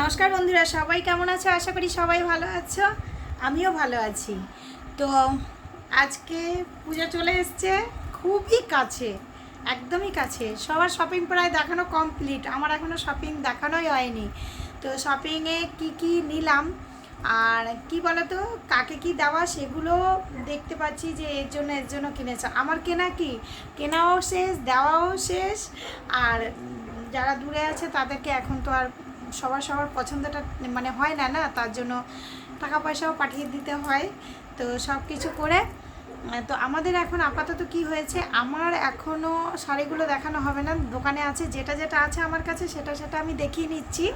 নমস্কার বন্ধুরা, সবাই কেমন আছো? আশা করি সবাই ভালো আছো। আমিও ভালো আছি। তো আজকে পূজা চলে এসছে খুবই কাছে, একদমই কাছে। সবার শপিং প্রায় দেখানো কমপ্লিট আমার এখনও শপিং দেখানোই হয়নি। তো শপিংয়ে কি কি নিলাম? আর কি বলতো, কাকে কি দেওয়া সেগুলো দেখতে পাচ্ছি যে এর জন্য এর জন্য কিনেছে। আমার কেনা কি? কেনাও শেষ, দেওয়াও শেষ। আর যারা দূরে আছে তাদেরকে এখন তো আর সবার সবার পছন্দটা মানে হয় না না? তার জন্য টাকা পয়সাও পাঠিয়ে দিতে হয়। তো সব কিছু করে তো আমাদের এখন আপাতত কি হয়েছে? আমার এখনও শাড়িগুলো দেখানো হবে না। দোকানে আছে, যেটা যেটা আছে আমার কাছে, সেটা সেটা আমি দেখিয়ে নিচ্ছি।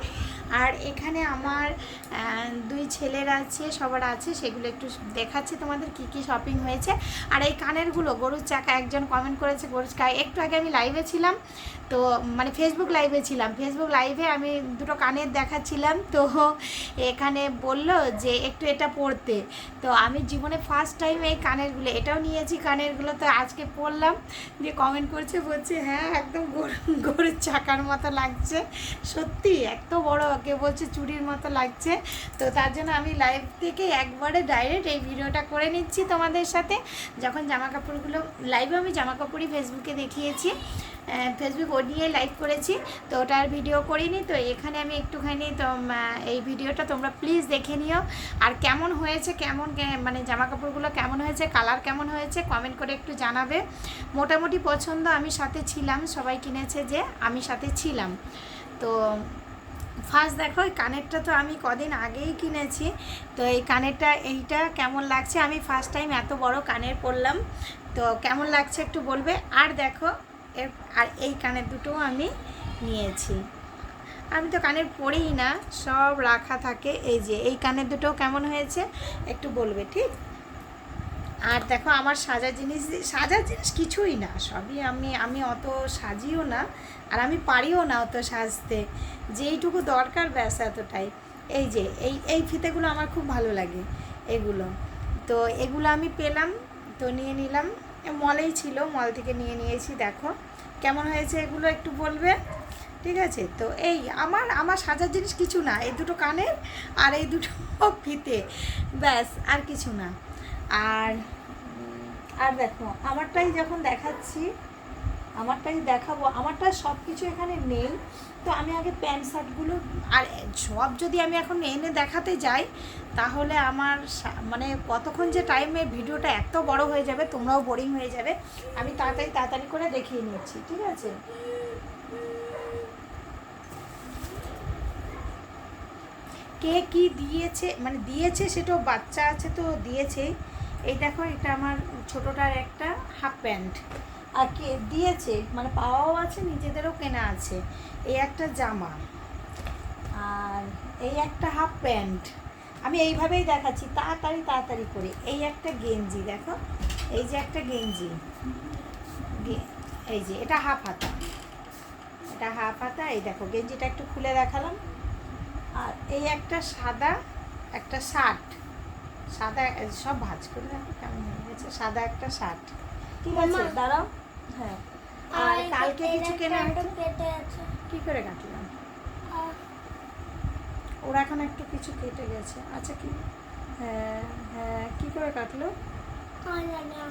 আর এখানে আমার দুই ছেলের আছে, সবার আছে, সেগুলো একটু দেখাচ্ছি তোমাদের কি কি শপিং হয়েছে। আর এই কানেরগুলো, গরুর চাকা, একজন কমেন্ট করেছে, গরুর চাকা, একটু আগে আমি লাইভে ছিলাম, তো মানে ফেসবুক লাইভে ছিলাম। ফেসবুক লাইভে আমি দুটো কানের দেখাচ্ছিলাম, তো এখানে বলল যে একটু এটা পড়তে তো আমি জীবনে ফার্স্ট টাইম এই কানেরগুলো, এটাও নিয়েছি কানেরগুলো, তো আজকে পড়লাম যে কমেন্ট করছে, বলছে হ্যাঁ একদম গরু, গরুর চাকার মতো লাগছে। সত্যি, এত বড় কে বলছে চুরির মতো লাগছে। তো তার জন্য আমি লাইভ থেকে একবারে ডাইরেক্ট এই ভিডিওটা করে নিচ্ছি তোমাদের সাথে। যখন জামা কাপড়গুলো লাইভে আমি জামা কাপড়ই ফেসবুকে দেখিয়েছি। ফেসবুক ও নিয়ে লাইভ করেছি। তো ওটার ভিডিও করিনি। তো এখানে আমি একটুখানি তো এই ভিডিওটা তোমরা প্লিজ দেখে নিও। আর কেমন হয়েছে, কেমন মানে জামা কাপড়গুলো কেমন হয়েছে কালার কেমন হয়েছে কমেন্ট করে একটু জানাবে। মোটামুটি পছন্দ আমি সাথে ছিলাম। সবাই কিনেছে যে আমি সাথে ছিলাম। তো ফার্স্ট দেখো, এই কানেরটা তো আমি কদিন আগেই কিনেছি। তো এই কানেরটা, এইটা কেমন লাগছে? আমি ফার্স্ট টাইম এত বড় কানের পরলাম। তো কেমন লাগছে একটু বলবে? আর দেখো, এর, আর এই কানের দুটোও আমি নিয়েছি। আমি তো কানের পরেই না, সব রাখা থাকে। এই যে, এই কানের দুটো কেমন হয়েছে? একটু বলবে, ঠিক? আর দেখো আমার সাজার জিনিস সাজার জিনিস কিছুই না, সবই আমি আমি অত সাজিও না আর আমি পারিও না অত সাজতে। যেইটুকু দরকার ব্যাস এতটাই। এই যে, এই এই ফিতেগুলো আমার খুব ভালো লাগে, এগুলো। তো এগুলো আমি পেলাম, তো নিয়ে নিলাম। মলেই ছিল, মল থেকে নিয়ে নিয়েছি, দেখো। কেমন হয়েছে এগুলো একটু বলবে? ঠিক আছে? তো এই, আমার আমার সাজার জিনিস কিছু না, এই দুটো কানের আর এই দুটো ফিতে, ব্যাস আর কিছু না। আর আর দেখো, আমারটাই যখন দেখাচ্ছি, আমারটাই দেখাবো, আমারটা সব কিছু এখানে নেই তো আমি আগে প্যান্ট শার্টগুলো আর সব যদি আমি এখন এনে দেখাতে যাই, তাহলে আমার মানে কতক্ষণ যে টাইমে ভিডিওটা এত বড় হয়ে যাবে, তোমরাও বোরিং হয়ে যাবে। আমি তাড়াতাড়ি তাড়াতাড়ি করে দেখিয়ে নিচ্ছি, ঠিক আছে? কে কি দিয়েছে মানে দিয়েছে সেটাও বাচ্চা আছে তো দিয়েছেই। এই দেখো, এটা আমার ছোটোটার একটা হাফ প্যান্ট আর কে দিয়েছে মানে পাওয়াও আছে, নিজেদেরও কেনা আছে। এই একটা জামা। আর এই একটা হাফ প্যান্ট আমি এইভাবেই দেখাচ্ছি, তাড়াতাড়ি তাড়াতাড়ি করে। এই একটা গেঞ্জি, দেখো। এই যে একটা গেঞ্জি। এই যে, এটা হাফ হাতা। এটা হাফ হাতা, এই দেখো, গেঞ্জিটা একটু খুলে দেখালাম। আর এই একটা সাদা একটা শার্ট। সাদা সব ভাজ করে দেখো কেমন হয়ে গেছে। সাদা একটা শার্ট। ঠিক আছে? দাঁড়াও। হ্যাঁ। আর কালকে কিছু কেনা আছে। কি করে কাটলাম? ওরা এখন একটু কিছু কেটে গেছে। আচ্ছা কি? হ্যাঁ হ্যাঁ কী করে কাটলো?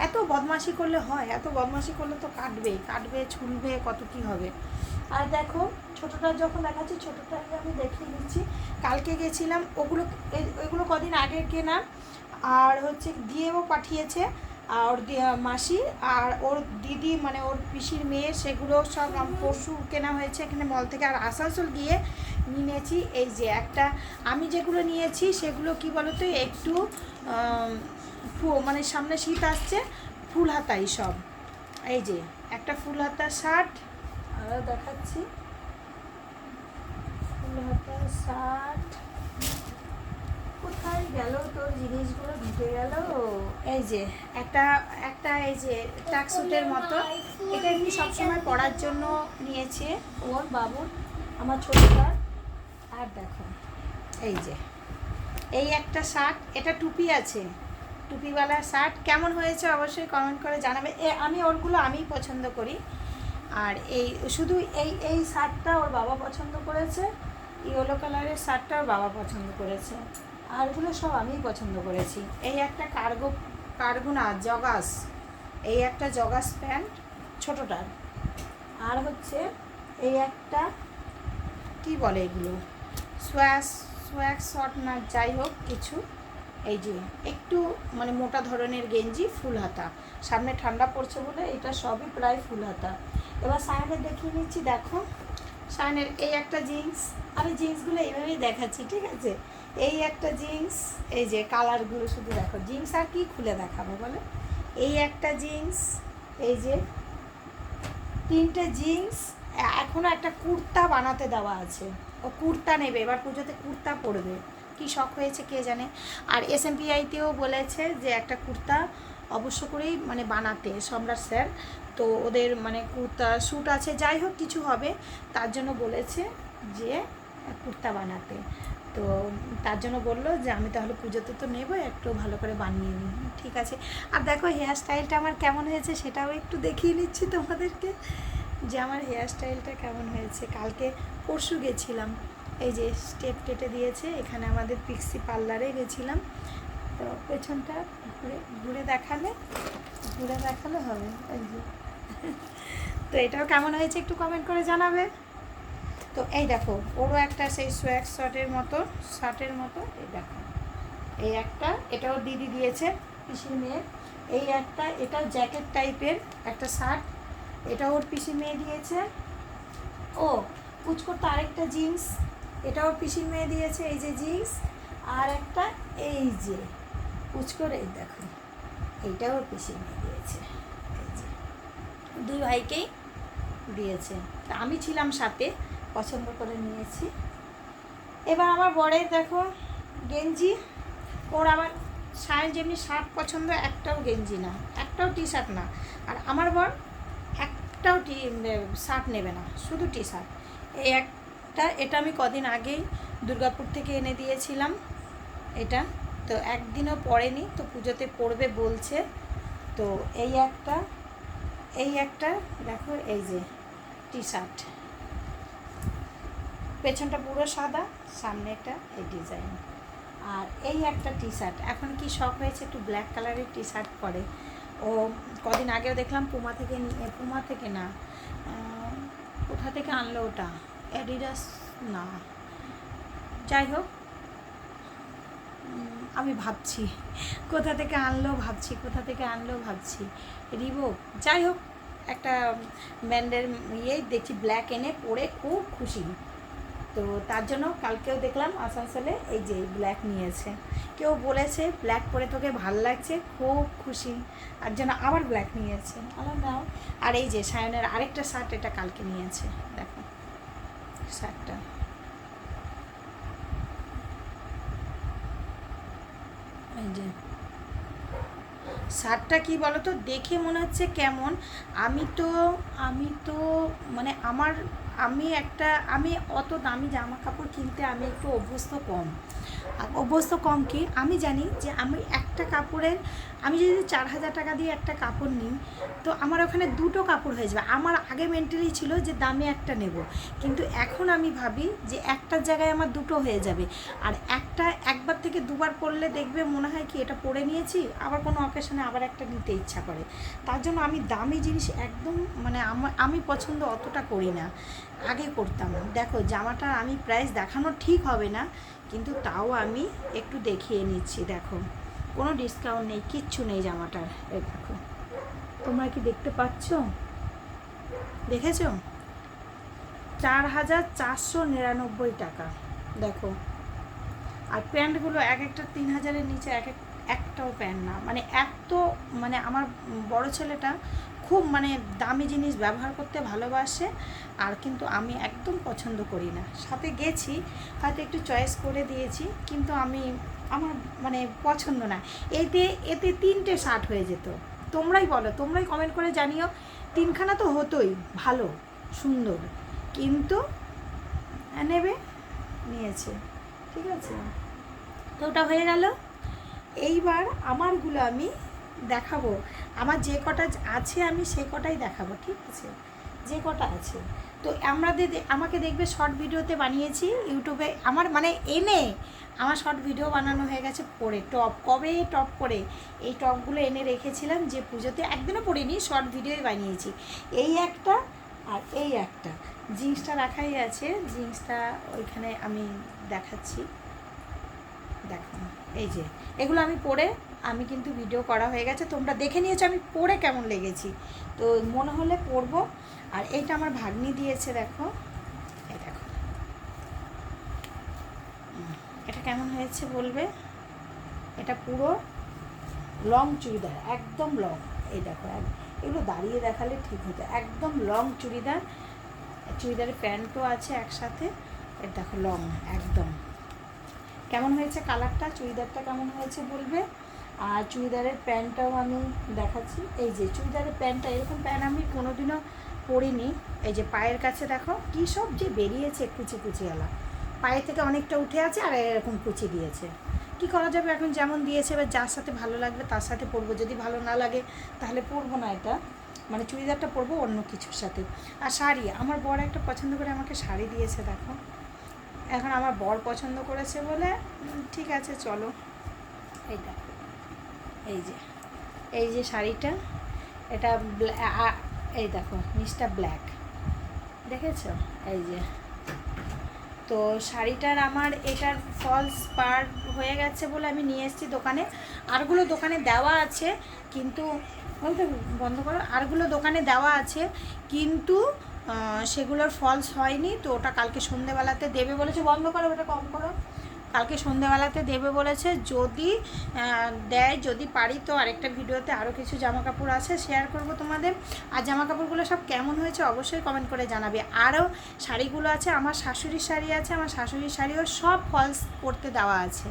এত বদমাশি করলে হয়, এত বদমাশি করলে তো কাটবেই কাটবে ছুলবে কত কি হবে? আর দেখো ছোটোটা যখন দেখাচ্ছি, ছোটোটাকে আমি দেখিয়ে দিচ্ছি। কালকে গেছিলাম, ওগুলো ওইগুলো কদিন আগে কেনা। আর হচ্ছে দিয়েও পাঠিয়েছে, আর মাসি, আর ওর দিদি মানে ওর পিসির মেয়ে, সেগুলো সব পরশু কেনা হয়েছে এখানে মল থেকে। আর আসানসোল গিয়ে নিয়েছি এই যে একটা, আমি যেগুলো নিয়েছি, সেগুলো কি বলতো, একটু মানে সামনে শীত আসছে ফুল হাতাই সব। এই যে একটা ফুল হাতা শার্ট আরও দেখাচ্ছি। ফুল হাতা শার্ট কোথায় গেল তোর জিনিসগুলো? ঢুকে গেল? এই যে একটা একটা এই যে ট্যাক্সুটের মতো। এটা এমনি সবসময় পরার জন্য নিয়েছে? ওর বাবুর আমার ছোটটার। আর দেখো। এই যে এই একটা শার্ট এটা টুপি আছে। টুপিওয়ালা শার্ট কেমন হয়েছে অবশ্যই কমেন্ট করে জানাবে। এ, আমি ওরগুলো আমিই পছন্দ করি। আর এই, শুধু এই এই শার্টটা ওর বাবা পছন্দ করেছে, ইয়েলো কালারের শার্টটা ওর বাবা পছন্দ করেছে। আরগুলো সব আমিই পছন্দ করেছি। এই একটা কার্গো কার্গো না জগাস। এই একটা জগাস প্যান্ট ছোটোটার আর হচ্ছে এই একটা, কি বলে এগুলো? সোয়াস সোয়াক শর্ট না, যাই হোক, কিছু। এই যে, একটু মানে মোটা ধরনের গেঞ্জি, ফুল হাতা। সামনে ঠান্ডা পড়ছে বলে এটা সবই প্রায় ফুল হাতা। এবার সায়নের দেখিয়ে নিচ্ছি, দেখো। সায়নের এই একটা জিন্স, আমি জিন্সগুলো এইভাবেই দেখাচ্ছি, ঠিক আছে? এই একটা জিন্স, এই যে কালারগুলো শুধু দেখো। জিন্স আর কি খুলে দেখাবো বলে? এই একটা জিন্স, এই যে তিনটে জিন্স এখনও একটা কুর্তা বানাতে দেওয়া আছে। ও কুর্তা নেবে, এবার পুজোতে কুর্তা পরবে। কি শখ হয়েছে কে জানে? আর এস এম পিআইতেও বলেছে যে একটা কুর্তা অবশ্য করেই মানে বানাতে সম্রাট স্যার। তো ওদের মানে কুর্তা শ্যুট আছে, যাই হোক কিছু হবে। তার জন্য বলেছে যে কুর্তা বানাতে। তো তার জন্য বলল যে আমি তাহলে পুজোতে তো নেব, একটু ভালো করে বানিয়ে নিই। ঠিক আছে। আর দেখো হেয়ার স্টাইলটা আমার কেমন হয়েছে সেটাও একটু দেখিয়ে নিচ্ছি তোমাদেরকে। যে আমার হেয়ার স্টাইলটা কেমন হয়েছে। কালকে পরশু গেছিলাম। এই যে স্টেপ কেটে দিয়েছে, এখানে আমাদের পিক্সি পার্লারে গেছিলাম। তো পেছনটা ঘুরে ঘুরে দেখালে ঘুরে দেখালে হবে, এই যে। তো এটাও কেমন হয়েছে একটু কমেন্ট করে জানাবে। তো এই দেখো, ওরও একটা সেই সোয়াক শার্টের মতো শার্টের মতো, এই দেখো। এই একটা, এটাও দিদি দিয়েছে, পিসির মেয়ে। এই একটা, এটাও জ্যাকেট টাইপের একটা শার্ট এটা ওর পিসির মেয়ে দিয়েছে। ও পুচকোর তো আরেকটা জিন্স এটা ওর পিসির মেয়ে দিয়েছে, এই যে জিন্স, আর একটা এই যে পুচকোর এই দেখো, এইটাও পিসির মেয়ে দিয়েছে দুই ভাইকেই দিয়েছে। আমি ছিলাম সাথে, পছন্দ করে নিয়েছি। এবার আমার বরের দেখো, গেঞ্জি, ওর আবার সায়েন্স যেমনি শার্ট পছন্দ, একটাও গেঞ্জি না, একটাও টি শার্ট না। আর আমার বর একটাও টি, শার্ট নেবে না, শুধু টি শার্ট এই একটা এটা আমি কদিন আগেই দুর্গাপুর থেকে এনে দিয়েছিলাম, এটা। তো একদিনও পরেনি তো পুজোতে পড়বে বলছে। তো এই একটা এই একটা, দেখো এই যে টি শার্ট পেছনটা পুরো সাদা, সামনে একটা এই ডিজাইন। আর এই একটা টি শার্ট এখন কি শখ হয়েছে একটু ব্ল্যাক কালারের টি শার্ট পরে? ও, কদিন আগেও দেখলাম পুমা থেকে পুমা থেকে না কোথা থেকে আনলো ওটা? অ্যাডিডাস না। যাই হোক আমি ভাবছি, কোথা থেকে আনলো ভাবছি, কোথা থেকে আনলো ভাবছি। রিবো যাই হোক একটা ব্যান্ডের ইয়ে দেখছি, ব্ল্যাক এনে পরে খুব খুশি। তো তার জন্য কালকেও দেখলাম আসানসোলে এই যে ব্ল্যাক নিয়েছে। কেউ বলেছে ব্ল্যাক পরে তোকে ভালো লাগছে, খুব খুশি। আর জন্য আবার ব্ল্যাক নিয়েছে। নাও আর এই যে সায়নের আরেকটা শার্ট এটা কালকে নিয়েছে, দেখো। শার্টটা শার্টটা কি বলো তো দেখে মনে হচ্ছে কেমন। আমি তো আমি তো মানে আমার আমি একটা, আমি অত দামি জামা কাপড় কিনতে আমি একটু অভ্যস্ত কম। অভ্যস্ত কম কি? আমি জানি যে আমি একটা কাপড়ের, আমি যদি চার হাজার টাকা দিয়ে একটা কাপড় নিই, তো আমার ওখানে দুটো কাপড় হয়ে যাবে। আমার আগে মেন্টালি ছিল যে দামে একটা নেব। কিন্তু এখন আমি ভাবি যে একটার জায়গায় আমার দুটো হয়ে যাবে। আর একটা একবার থেকে দুবার পরলে দেখবে মনে হয় কি এটা পরে নিয়েছি, আবার কোনো অকেশনে আবার একটা নিতে ইচ্ছা করে। তার জন্য আমি দামি জিনিস একদম মানে আমার আমি পছন্দ অতটা করি না। আগে করতাম। দেখো, জামাটা আমি প্রাইস দেখানো ঠিক হবে না, কিন্তু তাও আমি একটু দেখিয়ে নিচ্ছি, দেখো। কোনো ডিসকাউন্ট নেই, কিচ্ছু নেই জামাটার দেখো। তোমরা কি দেখতে পাচ্ছ? দেখেছ? চার হাজার চারশো নিরানব্বই টাকা, দেখো। আর প্যান্টগুলো এক একটা তিন হাজারের নিচে এক একটাও প্যান্ট না। মানে এত মানে আমার বড় ছেলেটা খুব মানে দামি জিনিস ব্যবহার করতে ভালোবাসে, আর কিন্তু আমি একদম পছন্দ করি না। সাথে গেছি, হয়তো একটু চয়েস করে দিয়েছি, কিন্তু আমি, আমার মানে পছন্দ না। এতে এতে তিনটে শার্ট হয়ে যেত। তোমরাই বলো, তোমরাই কমেন্ট করে জানিও, তিনখানা তো হতোই, ভালো, সুন্দর। কিন্তু, নেবে, নিয়েছে, ঠিক আছে? তো ওটা হয়ে গেল। এইবার আমারগুলো আমি দেখাবো। আমার যে কটা আছে আমি সে কটাই দেখাবো, ঠিক আছে? যে কটা আছে। তো আমরা দে- আমাকে দেখবে শর্ট ভিডিওতে বানিয়েছি ইউটিউবে, আমার মানে এনে আমার শর্ট ভিডিও বানানো হয়ে গেছে পরে টপ কবে টপ করে? এই টপগুলো এনে রেখেছিলাম যে পুজোতে, একদিনও পরিনি শর্ট ভিডিওই বানিয়েছি। এই একটা আর এই একটা। জিন্সটা রাখাই আছে, জিন্সটা ওইখানে আমি দেখাচ্ছি। দেখো, এই যে, এগুলো আমি পরে আমি কিন্তু ভিডিও করা হয়ে গেছে। তোমরা দেখে নিয়েছো আমি পরে কেমন লেগেছি। তো মনে হলে পরবো আর এইটা আমার ভাগ্নি দিয়েছে, দেখো। দেখো। এটা কেমন হয়েছে বলবে? এটা পুরো লং চুড়িদার, একদম লং এই দেখো এগুলো দাঁড়িয়ে দেখালে ঠিক হতো। একদম লং চুড়িদার। চুড়িদারের প্যান্টও আছে একসাথে। এটা দেখো লং একদম। কেমন হয়েছে কালারটা চুড়িদারটা কেমন হয়েছে বলবে? আর চুড়িদারের প্যান্টটাও আমি দেখাচ্ছি। এই যে চুড়িদারের প্যান্টটা, এরকম প্যান্ট আমি কোনোদিনও পরিনি। এই যে পায়ের কাছে দেখো, কী সব যে বেরিয়েছে কুচি কুচিওয়ালা পায়ে থেকে অনেকটা উঠে আছে আর এরকম কুচি দিয়েছে। কি করা যাবে এখন? যেমন দিয়েছে, এবার যার সাথে ভালো লাগবে তার সাথে পরবো। যদি ভালো না লাগে, তাহলে পরবো না এটা। মানে চুড়িদারটা পরবো অন্য কিছুর সাথে। আর শাড়ি, আমার বর একটা পছন্দ করে আমাকে শাড়ি দিয়েছে, দেখো। এখন আমার বর পছন্দ করেছে বলে ঠিক আছে, চলো। দেখো এই যে এই যে শাড়িটা, এটা এই দেখো, নিচটা ব্ল্যাক দেখেছ? এই যে। তো শাড়িটার আমার এটার ফলস পার হয়ে গেছে বলে আমি নিয়ে এসেছি দোকানে। আরগুলো দোকানে দেওয়া আছে, কিন্তু, বলতে বন্ধ করো, আরগুলো দোকানে দেওয়া আছে, কিন্তু সেগুলোর ফলস হয়নি, তো ওটা কালকে সন্ধেবেলাতে দেবে বলেছে। বন্ধ করো, ওটা কম করো। কালকে সন্ধেবেলাতে দেবে বলেছে, যদি দেয়, যদি পারি তো আরেকটা ভিডিওতে আরও কিছু জামা কাপড় আছে শেয়ার করব তোমাদের। আর জামা কাপড়গুলো সব কেমন হয়েছে অবশ্যই কমেন্ট করে জানাবে। আরও শাড়িগুলো আছে, আমার শাশুড়ির শাড়ি আছে, আমার শাশুড়ির শাড়িও সব ফলস পরতে দেওয়া আছে।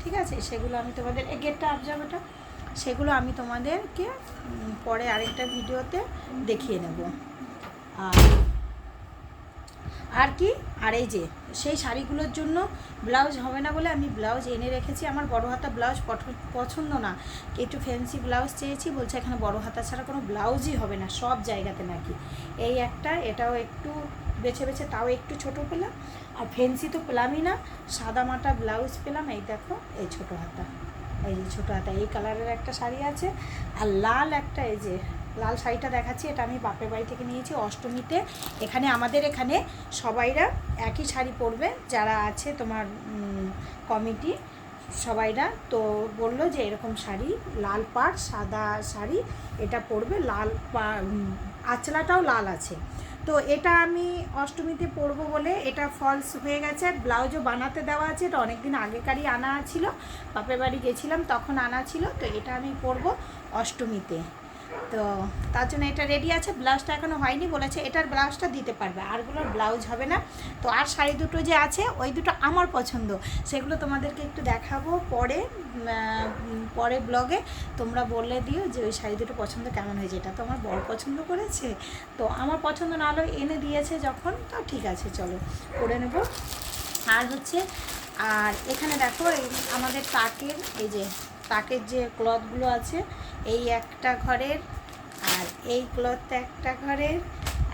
ঠিক আছে? সেগুলো আমি তোমাদের গেটটা অবজার্ভটা সেগুলো আমি তোমাদেরকে পরে আরেকটা ভিডিওতে দেখিয়ে নেব। আর আর কি? আর এই যে, সেই শাড়িগুলোর জন্য ব্লাউজ হবে না বলে আমি ব্লাউজ এনে রেখেছি। আমার বড় হাতা ব্লাউজ পছন্দ না। একটু ফ্যান্সি ব্লাউজ চেয়েছি, বলছে এখানে বড় হাতা ছাড়া কোনো ব্লাউজই হবে না, সব জায়গাতে নাকি। এই একটা, এটাও একটু বেছে বেছে, তাও একটু ছোট পেলাম। আর ফ্যান্সি তো পেলামই না, সাদা মাটা ব্লাউজ পেলাম। এই দেখো, এই ছোট হাতা। এই যে ছোটো হাতা, এই কালারের একটা শাড়ি আছে। আর লাল একটা, এই যে লাল শাড়িটা দেখাচ্ছি, এটা আমি বাপের বাড়ি থেকে নিয়েছি অষ্টমীতে। এখানে আমাদের এখানে সবাইরা একই শাড়ি পরবে, যারা আছে তোমার কমিটি, সবাইরা। তো বলল যে এরকম শাড়ি, লাল পাড়, সাদা শাড়ি, এটা পরবে, লাল পা আঁচলাটাও লাল আছে। তো এটা আমি অষ্টমীতে পরবো বলে এটা ফলস হয়ে গেছে। ব্লাউজও বানাতে দেওয়া আছে, এটা অনেক দিন আগেকারই আনা ছিল। বাপের বাড়ি গেছিলাম, তখন আনা ছিল, তো এটা আমি পরবো অষ্টমীতে। তো তার জন্য এটা রেডি আছে। ব্লাউজটা এখনও হয়নি, বলেছে এটার ব্লাউজটা দিতে পারবে। আরগুলোর ব্লাউজ হবে না। তো আর শাড়ি দুটো যে আছে, ওই দুটো আমার পছন্দ। সেগুলো তোমাদেরকে একটু দেখাবো পরে পরে ব্লগে তোমরা বলে দিও যে ওই শাড়ি দুটো পছন্দ কেমন হয়েছে। এটা তো আমার বড় পছন্দ করেছে। তো আমার পছন্দ না হলেও এনে দিয়েছে যখন, তো ঠিক আছে, চলো করে নেব। আর হচ্ছে, আর এখানে দেখো আমাদের তাকের, এই যে তাকের যে ক্লথগুলো আছে, এই একটা ঘরের আর এই ক্লথটা একটা ঘরের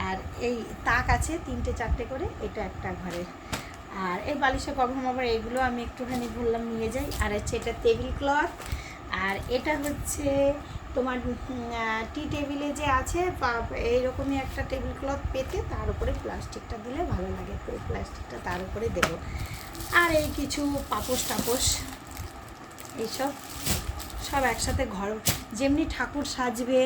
আর এই তাক আছে তিনটে চারটে করে, এটা একটা ঘরের। আর এই বালিশের কভার মাভার এগুলো আমি একটুখানি বললাম নিয়ে যাই। আর হচ্ছে এটা টেবিল ক্লথ। আর এটা হচ্ছে তোমার টি টেবিলে যে আছে এইরকমই একটা টেবিল ক্লথ পেতে তার উপরে প্লাস্টিকটা দিলে ভালো লাগে। তো এই প্লাস্টিকটা তার উপরে দেবো। আর এই কিছু পাপোশ টাপোশ, এইসব। সব একসাথে ঘর, যেমনি ঠাকুর সাজবে,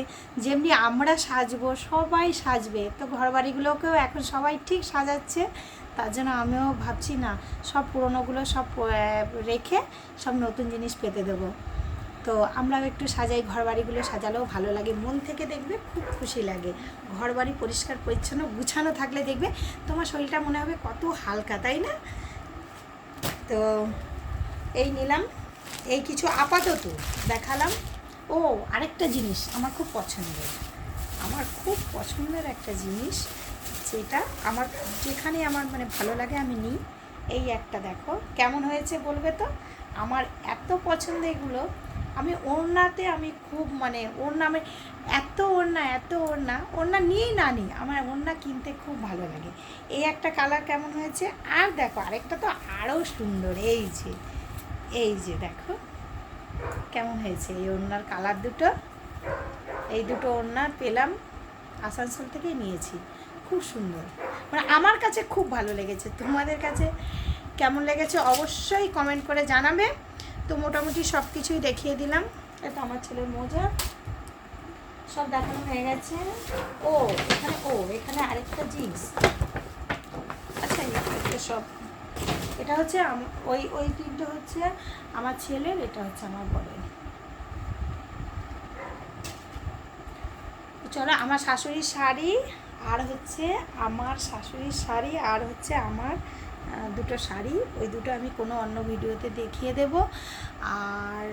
যেমনি আমরা সাজবো, সবাই সাজবে। তো ঘর বাড়িগুলোকেও এখন সবাই ঠিক সাজাচ্ছে, তার জন্য আমিও ভাবছি না, সব পুরোনোগুলো সব রেখে সব নতুন জিনিস পেতে দেবো। তো আমরাও একটু সাজাই ঘর বাড়িগুলো সাজালেও ভালো লাগে। মন থেকে দেখবে খুব খুশি লাগে। ঘর বাড়ি পরিষ্কার, পরিচ্ছন্ন, গুছানো থাকলে দেখবে তোমার শরীরটা মনে হবে কত হালকা, তাই না? তো এই নিলাম। এই কিছু আপাতত দেখালাম। ও, আরেকটা জিনিস আমার খুব পছন্দের। আমার খুব পছন্দের একটা জিনিস যেটা আমার যেখানে আমার মানে ভালো লাগে আমি নিই। এই একটা দেখো, কেমন হয়েছে বলবে তো? আমার এত পছন্দ এগুলো। আমি ওড়নাতে আমি খুব মানে ওড়না আমি এত ওড়না এত ওড়না ওড়না নিয়েই না নিই। আমার ওড়না কিনতে খুব ভালো লাগে। এই একটা কালার কেমন হয়েছে? আর দেখো, আরেকটা তো আরও সুন্দর, এই যে। এই যে দেখো, কেমন হয়েছে? এই ওড়নার কালার দুটো, এই দুটো ওড়না পেলাম, আসানসোল থেকেই নিয়েছি। খুব সুন্দর। মানে আমার কাছে খুব ভালো লেগেছে। তোমাদের কাছে কেমন লেগেছে অবশ্যই কমেন্ট করে জানাবে। তো মোটামুটি সব কিছুই দেখিয়ে দিলাম। এটা আমার ছেলের মোজা। সব দেখানো হয়ে গেছে। ও, এখানে ও, এখানে আরেকটা জিন্স। আচ্ছা সব। এটা হচ্ছে ওই ওই তিনটে হচ্ছে আমার ছেলের, এটা হচ্ছে আমার বড়ের চলো, আমার শাশুড়ির শাড়ি, আর হচ্ছে আমার শাশুড়ির শাড়ি, আর হচ্ছে আমার দুটো শাড়ি। ওই দুটো আমি কোনো অন্য ভিডিওতে দেখিয়ে দেব। আর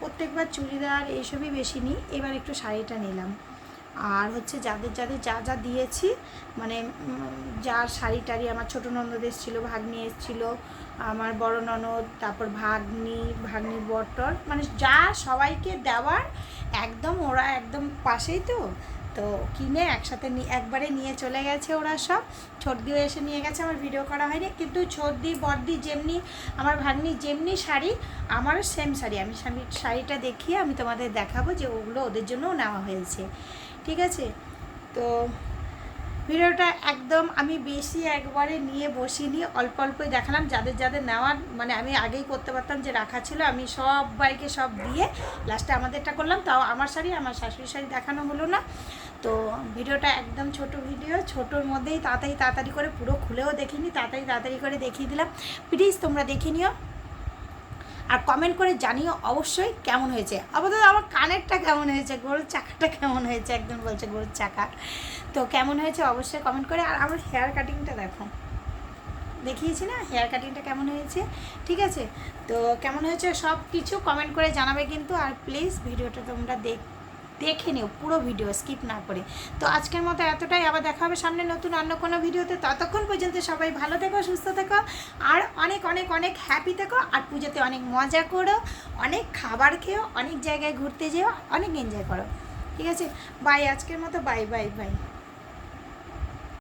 প্রত্যেকবার চুড়িদার এইসবই বেশি নিই। এবার একটু শাড়িটা নিলাম। আর হচ্ছে যাদের যাদের যা যা দিয়েছি মানে যার শাড়ি টাড়ি আমার ছোটো ননদ এসেছিল, ভাগ্নি এসেছিল, আমার বড় ননদ, তারপর ভাগ্নি ভাগ্নির বটর মানে যা সবাইকে দেওয়ার, একদম ওরা একদম পাশেই তো তো কিনে একসাথে একবারে নিয়ে চলে গেছে ওরা সব। ছর্দিও এসে নিয়ে গেছে, আমার ভিডিও করা হয়নি। কিন্তু ছর্দি, বর্দি যেমনি, আমার ভাগ্নি যেমনি শাড়ি, আমারও সেম শাড়ি। আমি শাড়িটা দেখিয়ে আমি তোমাদের দেখাবো যে ওগুলো ওদের জন্যও নেওয়া হয়েছে। ঠিক আছে? তো ভিডিওটা একদম আমি বেশি একবারে নিয়ে বসিনি, অল্প অল্পই দেখালাম। যাদের যাদের নেওয়ার মানে আমি আগেই করতে পারতাম যে রাখা ছিল, আমি সবাইকে সব দিয়ে লাস্টে আমাদেরটা করলাম। তাও আমার শাড়ি, আমার শাশুড়ি শাড়ি দেখানো হলো না। তো ভিডিওটা একদম ছোট ভিডিও, ছোটোর মধ্যেই তাড়াতাড়ি তাড়াতাড়ি করে পুরো খুলেও দেখিনি, তাড়াতাড়ি তাড়াতাড়ি করে দেখিয়ে দিলাম। প্লিজ তোমরা দেখে নিও আর কমেন্ট করে জানিও অবশ্যই কেমন হয়েছে। আপাতত আমার কানেরটা কেমন হয়েছে? গরুর চাকাটা কেমন হয়েছে? একজন বলছে গরুর চাকা। তো কেমন হয়েছে অবশ্যই কমেন্ট করে। আর আমার হেয়ার কাটিংটা দেখো। দেখিয়েছি না? হেয়ার কাটিংটা কেমন হয়েছে? ঠিক আছে? তো কেমন হয়েছে সব কিছু কমেন্ট করে জানাবে কিন্তু। আর প্লিজ ভিডিওটা তোমরা দেখ দেখে নিও, পুরো ভিডিও স্কিপ না করে। তো আজকের মতো এতটাই, আবার দেখা হবে সামনে নতুন অন্য কোনো ভিডিওতে ততক্ষণ পর্যন্ত সবাই ভালো থেকো, সুস্থ থেকো, আর অনেক অনেক অনেক হ্যাপি থেকো, আর পুজোতে অনেক মজা করো, অনেক খাবার খেও, অনেক জায়গায় ঘুরতে যেও, অনেক এনজয় করো। ঠিক আছে? বাই আজকের মতো বাই বাই বাই